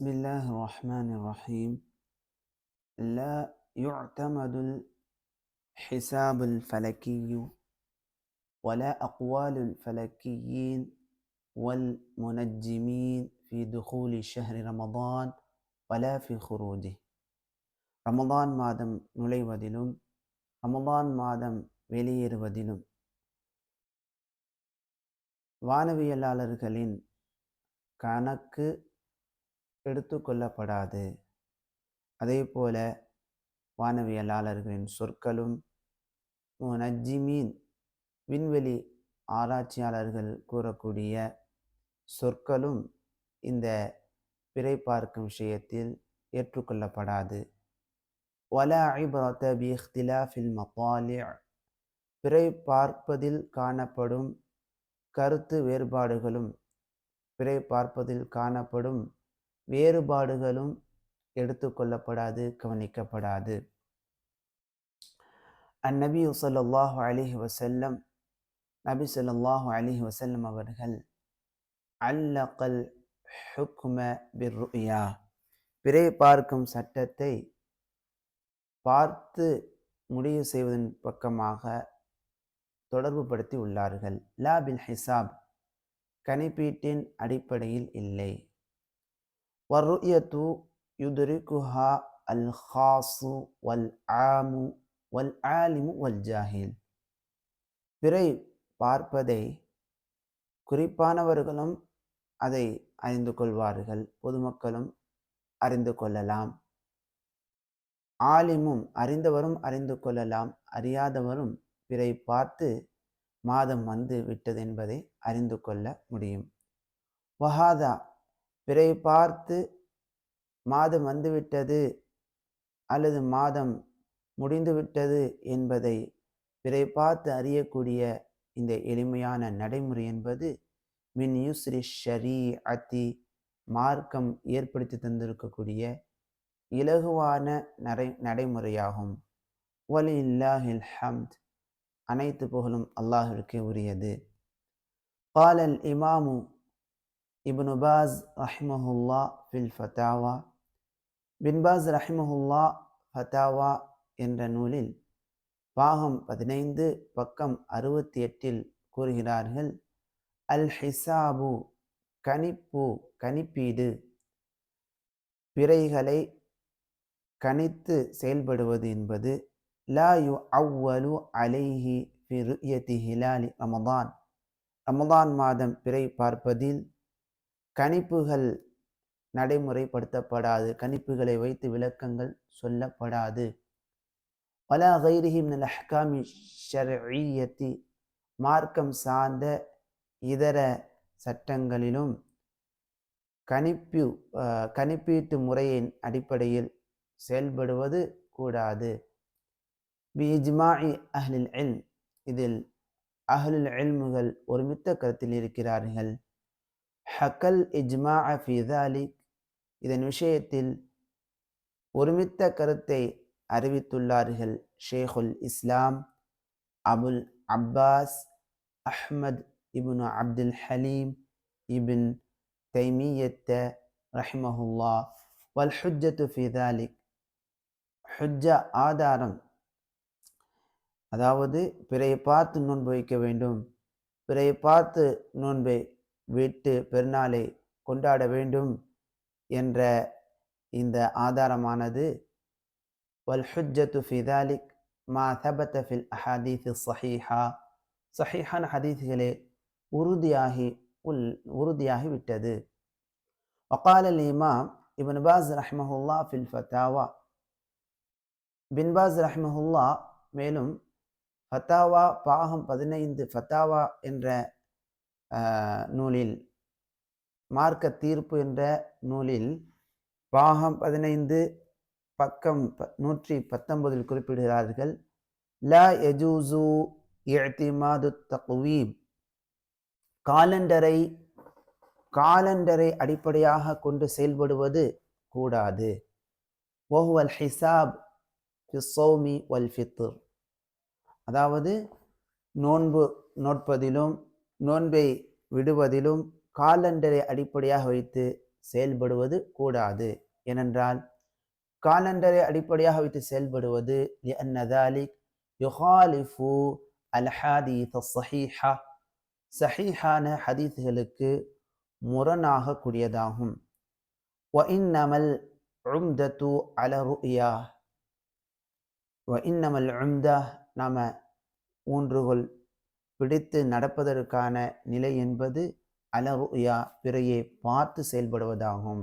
بسم الله الرحمن الرحيم لا يعتمد الحساب الفلكي ولا أقوال الفلكيين والمنجمين في دخول شهر رمضان ولا في خروجه ரமதான் மாதம் நுழைவதிலும் ரமதான் மாதம் வெளியேறுவதிலும் வானவியலாளர்களின் கணக்கு எடுத்துக்கொள்ளப்படாது. அதே போல வானவியலாளர்களின் சொற்களும் நஜ்ஜிமீன் விண்வெளி ஆராய்ச்சியாளர்கள் கூறக்கூடிய சொற்களும் இந்த பிறை பார்க்கும் விஷயத்தில் ஏற்றுக்கொள்ளப்படாது. வலா ஐபரத்த பி ஃபில் மபாலிய பிறை பார்ப்பதில் காணப்படும் கருத்து வேறுபாடுகளும் பிறை பார்ப்பதில் காணப்படும் வேறுபாடுகளும் எடுத்துக்கொள்ளப்படாது கவனிக்கப்படாது. அந்நபி சொல்லல்லாஹு அலிஹி வசல்லம் நபி சொல்லாஹு அலிஹி வசல்லம் அவர்கள் அல்லகல் ஹுக்ம பிர்ருயா. பிறை பார்க்கும் சட்டத்தை பார்த்து முடிவு செய்வதன் பக்கமாக தொடர்புபடுத்தி உள்ளார்கள். லாபில் ஹிசாப் கணிப்பீட்டின் அடிப்படையில் இல்லை. வர்ருயத்து யுதுரிகுஹா அல் ஹாசு வல் ஆமு வல் ஆலிமு வல் ஜாஹில் பிறை பார்ப்பதை குறிப்பானவர்களும் அதை அறிந்து கொள்வார்கள். பொதுமக்களும் அறிந்து கொள்ளலாம். ஆலிமும் அறிந்தவரும் அறிந்து கொள்ளலாம். அறியாதவரும் பிறை பார்த்து மாதம் வந்து விட்டது என்பதை அறிந்து கொள்ள முடியும். வஹாதா பிறை பார்த்து மாதம் வந்துவிட்டது அல்லது மாதம் முடிந்துவிட்டது என்பதை பிறை பார்த்து அறியக்கூடிய இந்த எளிமையான நடைமுறை என்பது மின் யூஸ்ரி அத்தி மார்க்கம் ஏற்படுத்தி தந்திருக்கக்கூடிய இலகுவான நடை நடைமுறையாகும். ஒலி இல்லாஹில் ஹம்த். அனைத்து புகழும் அல்லாஹிற்கு உரியது. பாலல் இமாமு இப்னு பாஸ் ரஹிமஹுல்லா ஃபில் ஃபத்தாவா பின்பாஸ் ரஹிமஹுல்லா ஃபத்தாவா என்ற நூலில் பாகம் பதினைந்து பக்கம் அறுபத்தி எட்டில் கூறுகிறார்கள் அல் ஹிசாபு கணிப்பு கணிப்பீடு பிறைகளை கணித்து செயல்படுவது என்பது லா யு அவ்வலு அலைஹி ஹிலாலி ரமதான். ரமதான் மாதம் பிறை பார்ப்பதில் கணிப்புகள் நடைமுறைப்படுத்தப்படாது. கணிப்புகளை வைத்து விளக்கங்கள் சொல்லப்படாது. வலா கைரிஹி மினல் அஹ்காமி ஷர்இயத்தி மார்க்கம் சார்ந்த இதர சட்டங்களிலும் கணிப்பு கணிப்பீட்டு முறையின் அடிப்படையில் செயல்படுவது கூடாது. பி இஜ்மாஇ அஹ்லில் எல் இதில் அஹ்லுல் எல்முகள் ஒருமித்த கருத்தில் இருக்கிறார்கள். ஹக்கல் இஜ்மா ஃபிதாலிக் இதன் விஷயத்தில் ஒருமித்த கருத்தை அறிவித்துள்ளார்கள் ஷேகுல் இஸ்லாம் Abul Abbas Ahmad ibn Abdul Halim ibn தைமியத்த ரஹ்மஹுல்லா வல் ஹுஜ்ஜத்து ஃபிதாலிக் ஹுஜ்ஜா ஆதாரம் அதாவது பிறையை பார்த்து நோன்பு வைக்க வேண்டும். பிறையை பார்த்து நோன்பை விட்டு பெருநாளை கொண்டாட வேண்டும் என்ற இந்த ஆதாரமானது வல் ஹுஜ்ஜத்து ஃபிதாலிக் மா தபத்த ஃபில் அஹாதீத் சஹீஹா சஹீஹான் ஹதீஸ்களே உறுதியாகி உள் உறுதியாகி விட்டது وقال الإمام ابن باز رحمه الله في الفتاوى பின்பாஸ் ரஹ்மஹுல்லா மேலும் ஃபத்தாவா பாகம் பதினைந்து ஃபத்தாவா என்ற நூலில். மார்க்க தீர்ப்பு என்ற நூலில் பாகம் பதினைந்து பக்கம் நூற்றி பத்தொன்பதில் குறிப்பிடுகிறார்கள். ல எஜூசு இழ்திமாது தகுவீம். காலண்டரை காலண்டரை அடிப்படையாக கொண்டு செயல்படுவது கூடாது. ஓஹுவல் ஹிசாப் ஃபிஸ்ஸௌமி வல் ஃபித்ர். அதாவது நோன்பு நோட்பதிலும் நோன்பை விடுவதிலும் காலண்டரை அடிப்படையாக வைத்து செயல்படுவது கூடாது. ஏனென்றால் காலண்டரை அடிப்படையாக வைத்து செயல்படுவது யுஹாலிஃபு அல் ஹதீத் சஹீஹா சஹீஹான ஹதீத்துகளுக்கு முரணாகக்கூடியதாகும். ஒஇன்னமல் உம்தத்து அல ருயா. ஒஇன்னமல் உம்தா நாம் ஊன்றுகொள் பிடித்து நடப்பதற்கான நிலை என்பது அலருயா பிறையை பார்த்து செயல்படுவதாகும்.